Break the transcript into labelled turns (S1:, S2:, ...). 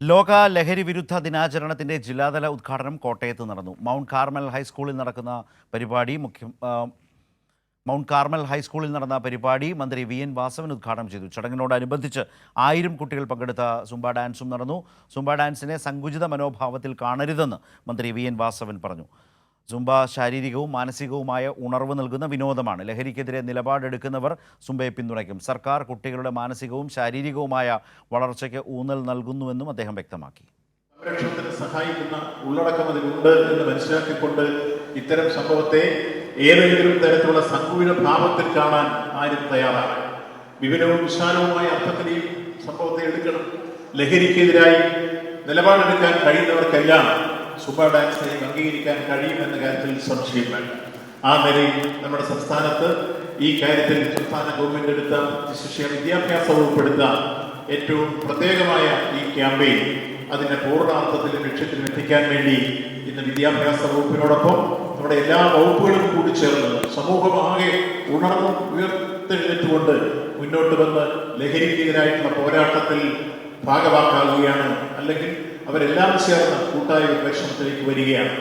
S1: ലോക ലഹരി വിരുദ്ധ ദിനാചരണത്തിന്റെ ജില്ലാതല ഉദ്ഘാടനം കോട്ടയത്ത് നടന്നു. മൗണ്ട് കാർമൽ ഹൈസ്കൂളിൽ നടക്കുന്ന പരിപാടി മുഖ്യ മൗണ്ട് കാർമൽ ഹൈസ്കൂളിൽ നടന്ന പരിപാടി മന്ത്രി വി എൻ വാസവൻ ഉദ്ഘാടനം ചെയ്തു. ചടങ്ങിനോടനുബന്ധിച്ച് ആയിരം കുട്ടികൾ പങ്കെടുത്ത സുംബ ഡാൻസും നടന്നു. സുംബ ഡാൻസിനെ സങ്കുചിത മനോഭാവത്തിൽ കാണരുതെന്ന് മന്ത്രി വി എൻ വാസവൻ പറഞ്ഞു. സുംബ ശാരീരികവും മാനസികവുമായ ഉണർവ് നൽകുന്ന വിനോദമാണ്. ലഹരിക്കെതിരെ നിലപാടെടുക്കുന്നവർ സുംബയെ പിന്തുണയ്ക്കും. സർക്കാർ കുട്ടികളുടെ മാനസികവും ശാരീരികവുമായ വളർച്ചയ്ക്ക് ഊന്നൽ നൽകുന്നുവെന്നും അദ്ദേഹം വ്യക്തമാക്കി.
S2: സംരക്ഷണത്തിന് സഹായിക്കുന്ന ഉള്ളടക്കം അതിലുണ്ട് എന്ന് മനസ്സിലാക്കിക്കൊണ്ട് ഇത്തരം സംഭവത്തെ ഏതെങ്കിലും തരത്തിലുള്ള സങ്കുചിത ഭാവത്തിൽ കാണാൻ ആരും തയ്യാറാണ്. വിപുലവും വിശാലവുമായ അർത്ഥത്തിൽ ഈ സംഭവത്തെ എടുക്കണം. ലഹരിക്കെതിരായി നിലപാടെടുക്കാൻ കഴിയുന്നവർക്കെല്ലാം സുബ ഡാൻസിനെയും അംഗീകരിക്കാൻ കഴിയുമെന്ന കാര്യത്തിൽ സംശയം വേണ്ട. ആ നിലയിൽ നമ്മുടെ സംസ്ഥാനത്ത് ഈ കാര്യത്തിൽ സംസ്ഥാന ഗവൺമെന്റ് എടുത്ത ശിക്ഷ വിദ്യാഭ്യാസ വകുപ്പ് ഏറ്റവും പ്രത്യേകമായ ഈ ക്യാമ്പയിൻ അതിന്റെ പൂർണാർത്ഥത്തിൽ ലക്ഷ്യത്തിൽ എത്തിക്കാൻ വേണ്ടി ഇന്ന് വിദ്യാഭ്യാസ വകുപ്പിനോടൊപ്പം നമ്മുടെ എല്ലാ വകുപ്പുകളും കൂടി ചേർന്ന് സമൂഹമാകെ ഉണർന്നും ഉയർത്തെഴുന്നേറ്റുകൊണ്ട് മുന്നോട്ട് വന്ന് ലഹരിക്കെതിരായിട്ടുള്ള പോരാട്ടത്തിൽ ഭാഗമാക്കാവുകയാണ് അല്ലെങ്കിൽ അവരെല്ലാം ചേർന്ന് കൂട്ടായ ഒരു പരിശ്രമത്തിലേക്ക് വരികയാണ്.